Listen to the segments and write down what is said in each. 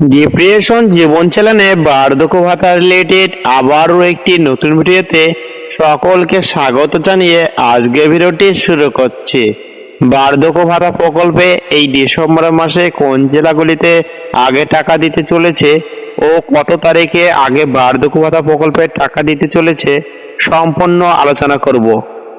Depression জীবন চালানে বার্ধক্য ভাতা related আবারও একটি নতুন ভিডিওতে সকলকে স্বাগত জানিয়ে আজকের ভিডিওটি শুরু করছি। বার্ধক্য ভাতা প্রকল্পে এই ডিসেম্বর মাসে কোন জেলাগুলিতে আগে টাকা দিতে চলেছে ও কত তারিখে আগে বার্ধক্য ভাতা প্রকল্পের টাকা দিতে চলেছে সম্পূর্ণ আলোচনা করব।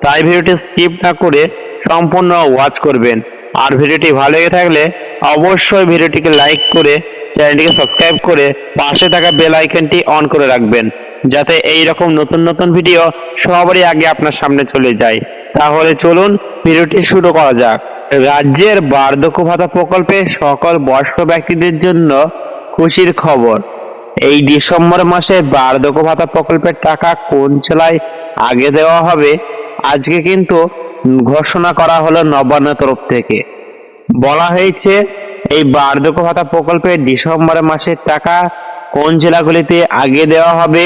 তাই ভিডিওটি স্কিপ না করে সম্পূর্ণ ওয়াচ করবেন। আর ভিডিওটি ভালো লেগে থাকলে অবশ্যই ভিডিওটিকে লাইক করে চ্যানেলটিকে সাবস্ক্রাইব করে পাশে থাকা বেল আইকনটি অন করে রাখবেন, যাতে এই রকম নতুন নতুন ভিডিও সবারই আগে আপনার সামনে চলে যায়। তাহলে চলুন ভিডিওটি শুরু করা যাক। রাজ্যের বার্ধক্য ভাতা প্রকল্পে সকল বয়স্ক ব্যক্তিদের জন্য খুশির খবর। এই ডিসেম্বর মাসে বার্ধক্য ভাতা প্রকল্পের টাকা কোন জেলায় আগে দেওয়া হবে, আজকে কিন্তু ঘোষণা করা হলো নবান্ন তরফ থেকে। বলা হয়েছে এই বার্ধক্য ভাতা প্রকল্পে ডিসেম্বর মাসের টাকা কোন জেলাগুলিতে আগে দেওয়া হবে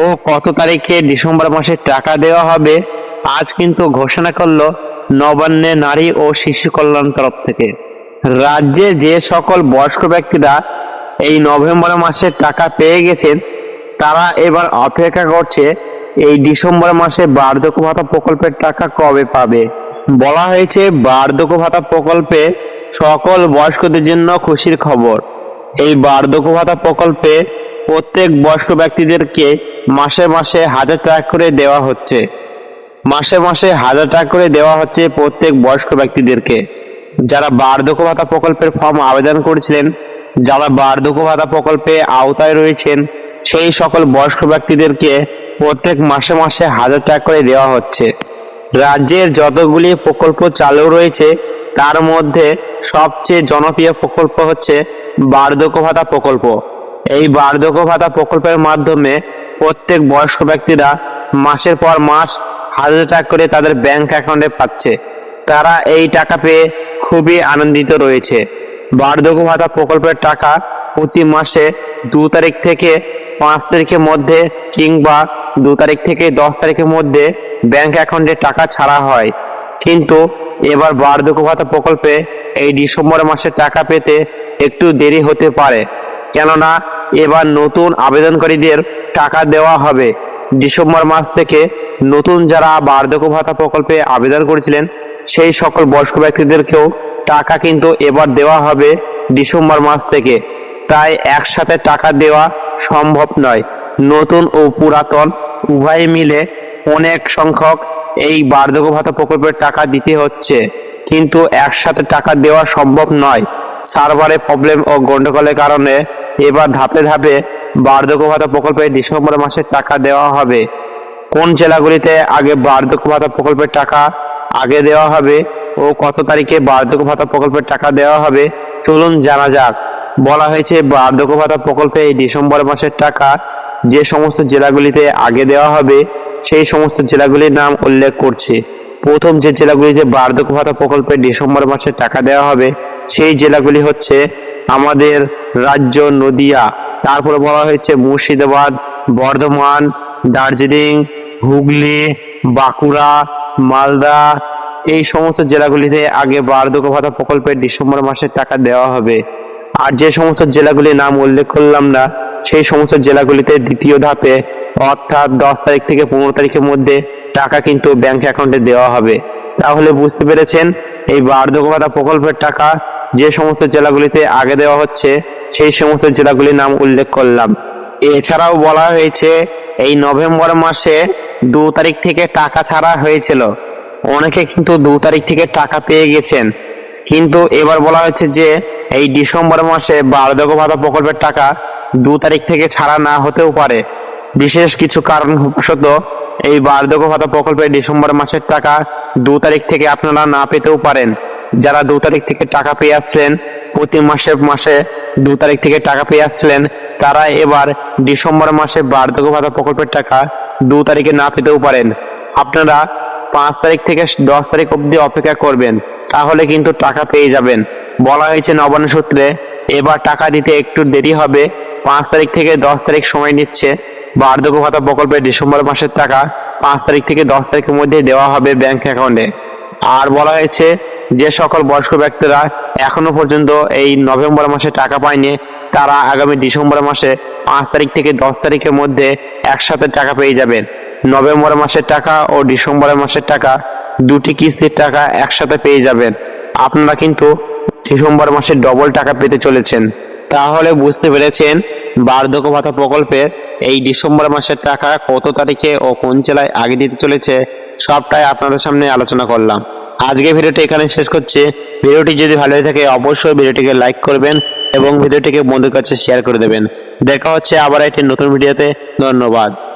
ও কত তারিখে ডিসেম্বর মাসের টাকা দেওয়া হবে? আজ কিন্তু ঘোষণা করল নবান্নে নারী ও শিশু কল্যাণ তরফ থেকে। রাজ্যে যে সকল বয়স্ক ব্যক্তিরা এই নভেম্বর মাসে টাকা পেয়ে গেছেন, তারা এবার অপেক্ষা করছে এই ডিসেম্বর মাসে বার্ধক্য ভাতা প্রকল্পের টাকা কবে পাবে? বলা হয়েছে বার্ধক্য ভাতা প্রকল্পে সকল বয়স্কদের জন্য খুশির খবর। এই বার্ধক্য ভাতা প্রকল্পে প্রত্যেক বয়স্ক ব্যক্তিদেরকে মাসে মাসে হাজার টাকা করে দেওয়া হচ্ছে। মাসে মাসে হাজার টাকা করে দেওয়া হচ্ছে প্রত্যেক বয়স্ক ব্যক্তিদেরকে। যারা বার্ধক্য ভাতা প্রকল্পের ফর্ম আবেদন করেছিলেন, যারা বার্ধক্য ভাতা প্রকল্পে আওতায় রয়েছেন, সেই সকল বয়স্ক ব্যক্তিদেরকে প্রত্যেক মাসে মাসে হাজার টাকা করে দেওয়া হচ্ছে। রাজ্যের যতগুলি প্রকল্প চালু রয়েছে তার মধ্যে সবচেয়ে জনপ্রিয় প্রকল্প হচ্ছে বার্ধক্য ভাতা প্রকল্প। এই বার্ধক্য ভাতা প্রকল্পের মাধ্যমে প্রত্যেক বয়স্ক ব্যক্তিরা মাসের পর মাস হাজার টাকা করে তাদের ব্যাংক অ্যাকাউন্টে পাচ্ছে। তারা এই টাকা পেয়ে খুবই আনন্দিত রয়েছে। বার্ধক্য ভাতা প্রকল্পের টাকা প্রতি মাসে দু তারিখ থেকে পাঁচ তারিখের মধ্যে কিংবা দু তারিখ থেকে দশ তারিখের মধ্যে ব্যাংক অ্যাকাউন্টে টাকা ছাড়া হয়। কিন্তু এবার বার্ধক্য ভাতা প্রকল্পে এই ডিসেম্বর মাসে টাকা পেতে একটু দেরি হতে পারে। কেননা, এবার নতুন আবেদনকারীদের টাকা দেওয়া হবে। ডিসেম্বর মাস থেকে নতুন যারা বার্ধক্য ভাতা প্রকল্পে আবেদন করেছিলেন, সেই সকল বয়স্ক ব্যক্তিদেরকেও টাকা কিন্তু এবার দেওয়া হবে ডিসেম্বর মাস থেকে। তাই একসাথে টাকা দেওয়া সম্ভব নয়। নতুন ও পুরাতন উভয় মিলে অনেক সংখ্যক এই বার্ধক্য ভাতা প্রকল্পের টাকা দিতে হচ্ছে। কিন্তু একসাথে টাকা দেওয়া সম্ভব নয়। সার্ভারে প্রবলেম ও গন্ডগোলের কারণে এবার ধাপে ধাপে বার্ধক্য ভাতা প্রকল্পে ডিসেম্বর মাসে টাকা দেওয়া হবে। কোন জেলাগুলিতে আগে বার্ধক্য ভাতা প্রকল্পের টাকা আগে দেওয়া হবে ও কত তারিখে বার্ধক্য ভাতা প্রকল্পের টাকা দেওয়া হবে, চলুন জানা যাক। বলা হয়েছে বার্ধক্য ভাতা প্রকল্পে ডিসেম্বর মাসের টাকা যে সমস্ত জেলাগুলিতে আগে দেওয়া হবে সেই সমস্ত জেলাগুলির নাম উল্লেখ করছে। প্রথম যে জেলাগুলিতে বার্ধক্য ভাতা প্রকল্পে ডিসেম্বর মাসে টাকা দেওয়া হবে, সেই জেলাগুলি হচ্ছে আমাদের রাজ্য নদিয়া। তারপরে বলা হয়েছে মুর্শিদাবাদ, বর্ধমান, দার্জিলিং, হুগলি, বাঁকুড়া, মালদা। এই সমস্ত জেলাগুলিতে আগে বার্ধক্য ভাতা প্রকল্পের ডিসেম্বর মাসে টাকা দেওয়া হবে। আর যে সমস্ত জেলাগুলির নাম উল্লেখ করলাম না, সেই সমস্ত জেলাগুলিতে দ্বিতীয় ধাপে অর্থাৎ দশ তারিখ থেকে পনেরো তারিখের মধ্যে টাকা কিন্তু ব্যাংক অ্যাকাউন্টে দেওয়া হবে। তাহলে বুঝতে পেরেছেন, এই বার্ধক্য ভাতা প্রকল্পের টাকা যে সমস্ত জেলাগুলিতে আগে দেওয়া হচ্ছে, সেই সমস্ত জেলাগুলির নাম উল্লেখ করলাম। এছাড়াও বলা হয়েছে, এই নভেম্বর মাসে দু তারিখ থেকে টাকা ছাড়া হয়েছিল। অনেকে কিন্তু দু তারিখ থেকে টাকা পেয়ে গেছেন। কিন্তু এবার বলা হয়েছে যে, এই ডিসেম্বর মাসে বার্ধক্য ভাতা প্রকল্পের টাকা দু তারিখ থেকে ছাড়া না হতেও পারে। বিশেষ কিছু কারণবশত এই বার্ধক্য ভাতা প্রকল্পের ডিসেম্বর মাসের টাকা দু তারিখ থেকে আপনারা না পেতেও পারেন। যারা দু তারিখ থেকে টাকা পেয়ে আসছিলেন, প্রতি মাসে মাসে দু তারিখ থেকে টাকা পেয়ে আসছিলেন, তারা এবার ডিসেম্বর মাসে বার্ধক্য ভাতা প্রকল্পের টাকা দু তারিখে না পেতেও পারেন। আপনারা পাঁচ তারিখ থেকে দশ তারিখ অবধি অপেক্ষা করবেন, তাহলে কিন্তু টাকা পেয়ে যাবেন। বলা হয়েছে নবান্ন সূত্রে, এবার টাকা দিতে একটু দেরি হবে, পাঁচ তারিখ থেকে দশ তারিখ সময় নিচ্ছে। বার্ধক্য ভাতা প্রকল্পের ডিসেম্বর মাসের টাকা পাঁচ তারিখ থেকে দশ তারিখের মধ্যে দেওয়া হবে ব্যাংক অ্যাকাউন্টে। আর বলা হয়েছে যে সকল বয়স্ক ব্যক্তিরা এখনও পর্যন্ত এই নভেম্বর মাসে টাকা পায়নি, তারা আগামী ডিসেম্বর মাসে পাঁচ তারিখ থেকে দশ তারিখের মধ্যে একসাথে টাকা পেয়ে যাবেন। নভেম্বর মাসের টাকা ও ডিসেম্বর মাসের টাকা দুটি কিস্তির টাকা একসাথে পেয়ে যাবেন। আপনারা কিন্তু ডিসেম্বর মাসে ডবল টাকা পেতে চলেছেন। তাহলে বুঝতে পেরেছেন বার্ধক্য ভাতা প্রকল্পের এই ডিসেম্বর মাসের টাকা কত তারিখে ও কোন জেলায় আগে দিতে চলেছে, সবটাই আপনাদের সামনে আলোচনা করলাম। আজকে ভিডিওটি এখানে শেষ করছি। ভিডিওটি যদি ভালো হয়ে থাকে, অবশ্যই ভিডিওটিকে লাইক করবেন এবং ভিডিওটিকে বন্ধুর কাছে শেয়ার করে দেবেন। দেখা হচ্ছে আবার একটি নতুন ভিডিওতে। ধন্যবাদ।